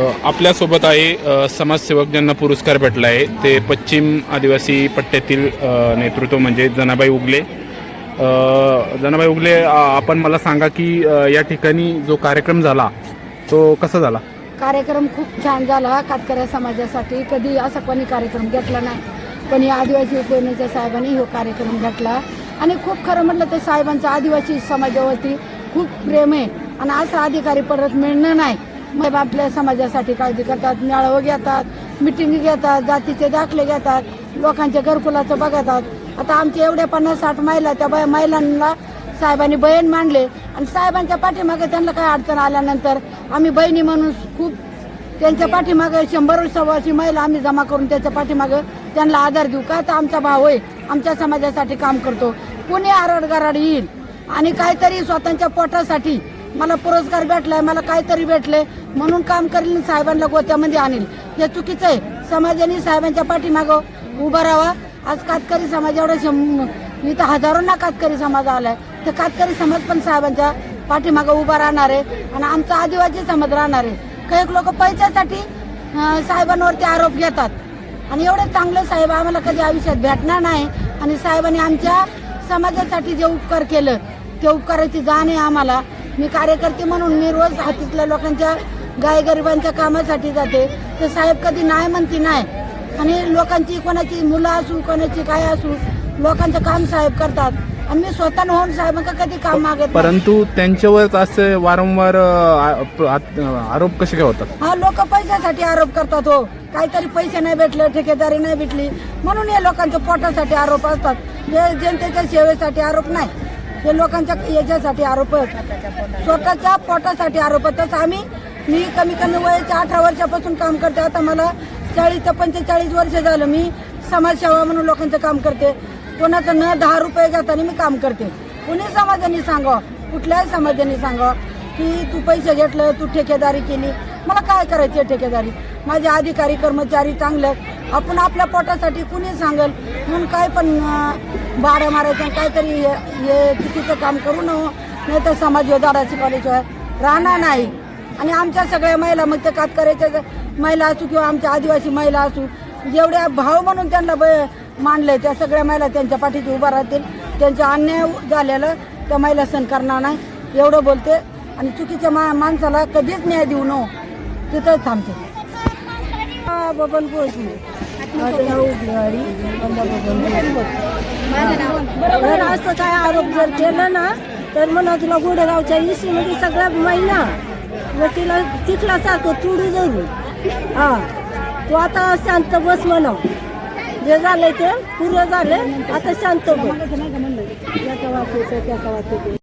आपल्यासोबत आहे समाजसेवक ज्यांना पुरस्कार भेटला आहे ते पश्चिम आदिवासी पट्ट्यातील नेतृत्व म्हणजे जनाबाई उगले. जनाबाई उगले आपण मला सांगा की या ठिकाणी जो कार्यक्रम झाला तो कसा झाला? कार्यक्रम खूप छान झाला कातकऱ्या समाजासाठी. कधी असा कोणी कार्यक्रम घेतला नाही पण या आदिवासी उपयोजनेच्या साहेबांनी हा कार्यक्रम घेतला. आणि खूप खरं म्हटलं तर साहेबांचा आदिवासी समाजावरती खूप प्रेम आहे. आणि असं अधिकारी परत मिळणं नाही. मग आपल्या समाजासाठी काळजी करतात मेळावं घेतात मिटिंग घेतात जातीचे दाखले घेतात लोकांच्या घरकुलाचं बघतात. आता आमच्या एवढ्या पन्नास साठ महिला त्या महिलांना साहेबांनी बहीण मांडले आणि साहेबांच्या पाठीमागे त्यांना काय अडचण आल्यानंतर आम्ही बहिणी म्हणून खूप त्यांच्या पाठीमागे शंभर सव्वाशे महिला आम्ही जमा करून त्याच्या पाठीमागे त्यांना आधार देऊ. का तर आमचा भाऊ आहे आमच्या समाजासाठी काम करतो. कोणी आरडगराड येईल आणि काहीतरी स्वतःच्या पोटासाठी मला पुरस्कार भेटलाय मला काहीतरी भेटले म्हणून काम करील साहेबांना गोत्यामध्ये आणील. हे चुकीचं आहे. समाजाने साहेबांच्या पाठीमागं उभा राहावा. आज कातकरी समाज एवढा शं इथं हजारोंना कातकरी समाज आलाय. तर कातकरी समाज पण साहेबांच्या पाठीमागं उभा राहणार आहे आणि आमचा आदिवासी समाज राहणार आहे. काही लोक पैशासाठी साहेबांवरती आरोप घेतात. आणि एवढे चांगले साहेब आम्हाला कधी आयुष्यात भेटणार नाही. आणि साहेबांनी आमच्या समाजासाठी जे उपकार केलं ते उपकाराची जाण आहे आम्हाला. मी कार्यकर्ते म्हणून मी रोज हातीतल्या लोकांच्या गायगरिबांच्या कामासाठी जाते. तर साहेब कधी नाही म्हणती नाही. आणि लोकांची कोणाची मुलं असू कोणाची काय असू लोकांचं काम साहेब करतात. आणि मी स्वतः होऊन साहेबांका कधी काम मागत नाही. परंतु त्यांच्यावर असे वारंवार आरोप कसे काय होतात? हा लोक पैशासाठी आरोप करतात हो. काहीतरी पैसे नाही भेटले ठेकेदारी नाही भेटली. म्हणून हे लोकांच्या पोटासाठी आरोप असतात. जनतेच्या सेवेसाठी आरोप नाही. हे लोकांच्या याच्यासाठी आरोप आहेत. स्वतःच्या पोटासाठी आरोप तसं आम्ही मी कमी कमी वयाच्या अठरा वर्षापासून काम करते. आता मला चाळीस ते पंचेचाळीस वर्ष झालं. मी समाजसेवा म्हणून लोकांचं काम करते. कोणाचं न दहा रुपये घेताना मी काम करते. कुणी समाजाने सांगा कुठल्याही समाजाने सांगा की तू पैसे घेतलं तू ठेकेदारी केली. मला काय करायची आहे ठेकेदारी माझे अधिकारी कर्मचारी चांगले आपण आपल्या पोटासाठी कुणी सांगल? म्हणून काय पण बारा मारायचं काहीतरी हे हे चुकीचं काम करू नये. नाही तर समाज दाडाची कॉलेज राहणार नाही. आणि आमच्या सगळ्या महिला मग ते कातकऱ्याच्या महिला असू किंवा आमच्या आदिवासी महिला असू जेवढ्या भाव म्हणून त्यांना ब- मानलंय त्या सगळ्या महिला त्यांच्या पाठीशी उभा राहतील. त्यांच्या अन्याय झालेलं त्या महिला सण करणार नाही. एवढं बोलते. आणि चुकीच्या मा माणसाला कधीच न्याय देऊ नको. तिथंच थांबते. बबन पोहोचली बरोबर असं काय आरोप जर केला ना तर म्हणा तुला गोडेगावच्या इशी मध्ये सगळ्या महिना व तिला तिथला सारखं तुडू जरू हा तू आता शांत बस म्हणा जे झालंय ते पूर्ण झाले आता शांत बस